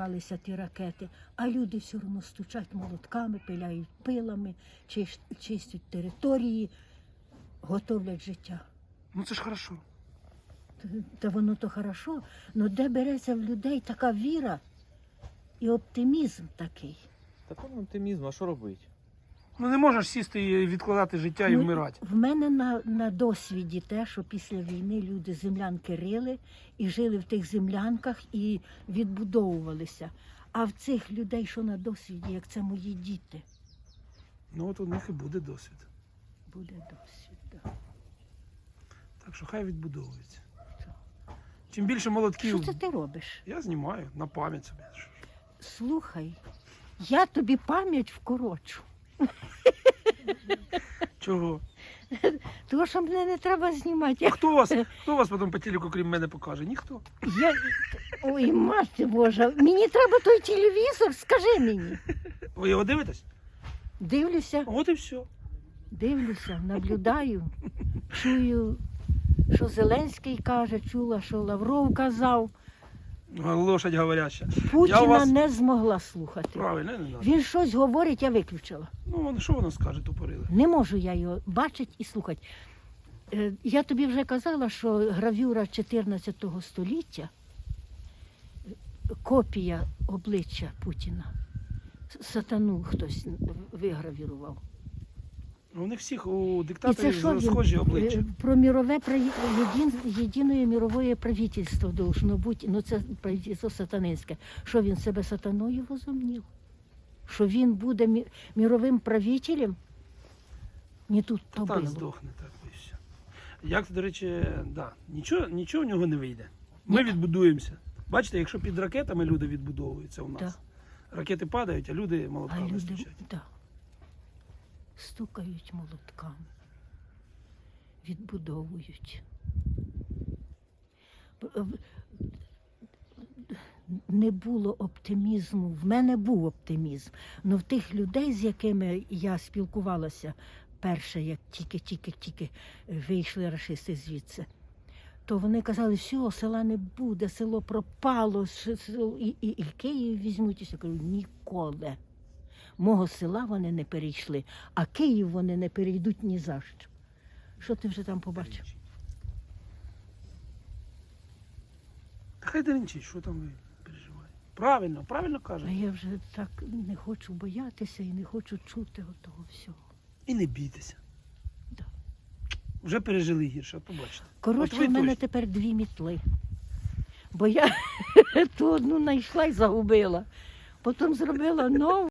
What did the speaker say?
розривалися ті ракети, а люди все одно стучать молотками, пиляють пилами, чистять території, готовлять життя. Ну це ж хорошо. Та- Та воно то хорошо, але де береться в людей така віра і оптимізм такий. Та оптимізм, а що робити? Ну не можеш сісти і відкладати життя і Ну, вмирати. В мене на, на досвіді те, що після війни люди землянки рили і жили в тих землянках і відбудовувалися. А в цих людей, що на досвіді, як це мої діти, Ну от у них і буде досвід. буде досвід. Да. Так що хай відбудовується. Чим більше молотків, Що це ти робиш? я знімаю на пам'ять собі. Слухай, я тобі пам'ять вкорочу. Чого? Того, що мене не треба знімати. А хто вас, хто вас потім по телеку, крім мене, покаже? Ніхто. Я... Ой, мати Божа, мені треба той телевізор, скажи мені. Ви його дивитесь? Дивлюся. От і все. Дивлюся, наблюдаю, чую, що Зеленський каже, чула, що Лавров казав. Лошадь говоряща. Путіна вас- не змогла слухати. Правильно, не надо. Він щось говорить, я виключила. Ну, що воно скаже, тупорили? Не можу я його бачити і слухати. Е, Я тобі вже казала, що гравюра 14 століття, копія обличчя Путіна. Сатану хтось вигравірував. У них всіх у диктаторів схожі обличчя. е, про мірове єдин, єдине мірове правительство должно бути, ну це правительство сатанинське. Що він себе сатаною возомнів? Що він буде мі- міровим правителем? Не тут то Так було. здохне, так і все. Як, до речі, да, нічого, нічого в нього не вийде. Ми відбудуємося. Бачите, якщо під ракетами люди відбудовуються у нас. Да. Ракети падають, а люди люди стучать. да, стукають молотками, відбудовують. Не було оптимізму. В мене був оптимізм. але в тих людей, з якими я спілкувалася перше, як тільки-тільки-тільки вийшли рашисти звідси, то вони казали, що села не буде, село пропало, і, і, і Київ візьмуть. Я кажу, ніколи. Мого села вони не перейшли, а Київ вони не перейдуть ні за що. Що ти вже там побачив? Та хай деренчить, що там ви переживаєте. Правильно, правильно А кажете. я вже так не хочу боятися і не хочу чути того всього. І не бійтеся. Да. Вже пережили гірше, от побачите. Коротше, От ви в мене точно. тепер дві мітли. Бо я ту одну знайшла і загубила. Потім зробила нову.